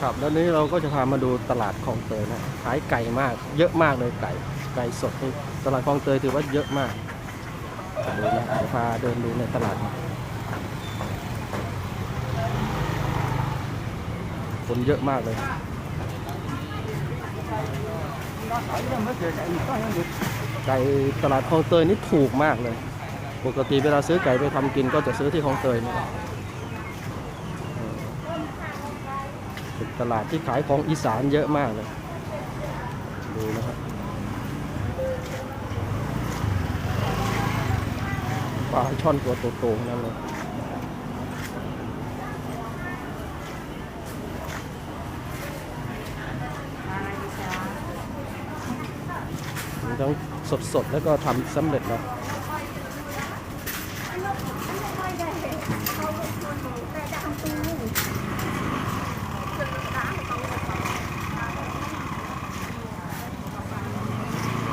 ครับแล้วนี้เราก็จะพามาดูตลาดคลองเตยนะขายไก่มาก เยอะมากเลยไก่ไก่สดนี่ตลาดคลองเตยถือว่าเยอะมากดูนะเดี๋ยวพาเดินดูในตลาดนะคนเยอะมากเลยไก่ตลาดคลองเตยนี่ถูกมากเลย ปกติเวลาซื้อไก่ไปทำกินก็จะซื้อที่คลองเตยนี่แหละเออ เป็นตลาดที่ขายของอีสานเยอะมากเลยดูนะครับปลาช่อนตัวโตๆนั่นเลยมีทั้งสดๆ แล้วก็ทำสำเร็จแล้ว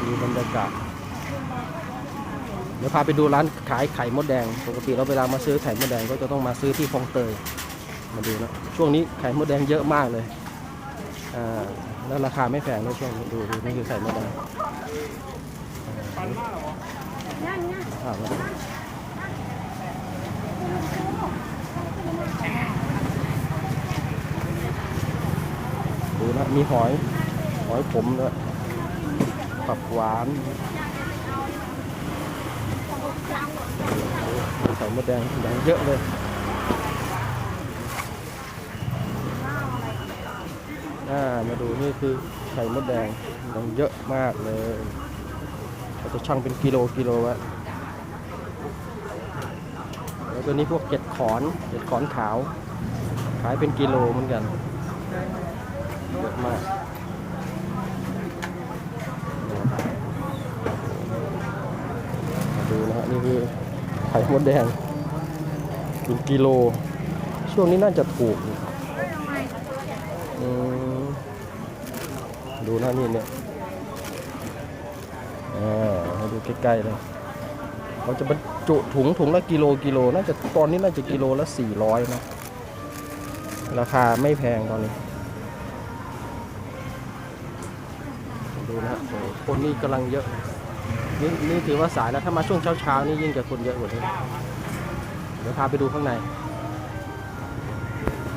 ดูบรรยา กาศ เดี๋ยวพาไปดูร้านขายไข่มดแดง ปกติเราเวลามาซื้อไข่มดแดงก็จะต้องมาซื้อที่คลองเตย มาดูนะ ช่วงนี้ไข่มดแดงเยอะมากเลย อ่า แล้วราคาไม่แพงด้วยช่วงนี้ดูดูนี่คือไข่มดแดงอ่ามาดูดูนะ มีหอย หอยขมด้วย ผักหวานใส่มดแดงแดงเยอะเลยอ่ามาดูนี่คือไข่มดแดงแดงเยอะมากเลยเราจะชั่งเป็นกิโลกิโลว้แล้วตัวนี้พวกเก็ดขอนเก็ดขอนขาว ขายเป็นกิโลเหมือนกันเยอะมาก มาดู นี่คือไข่มดแดงเป็นกิโล ช่วงนี้น่าจะถูกดูนะนี่เนี่ยอ่าให้ดูใกล้ๆเลยเขาจะบรรจุถุงถุงละกิโลกิโล น่าจะตอนนี้น่าจะกิโลละ 400 นะ ราคาไม่แพงตอนนี้ ดูนะคนนี่กำลังเยอะ นี่นี่ถือว่าสายแล้วถ้ามาช่วงเช้าๆนี่ยิ่งจะคนเยอะกว่านี้เดี๋ยวพาไปดูข้างใน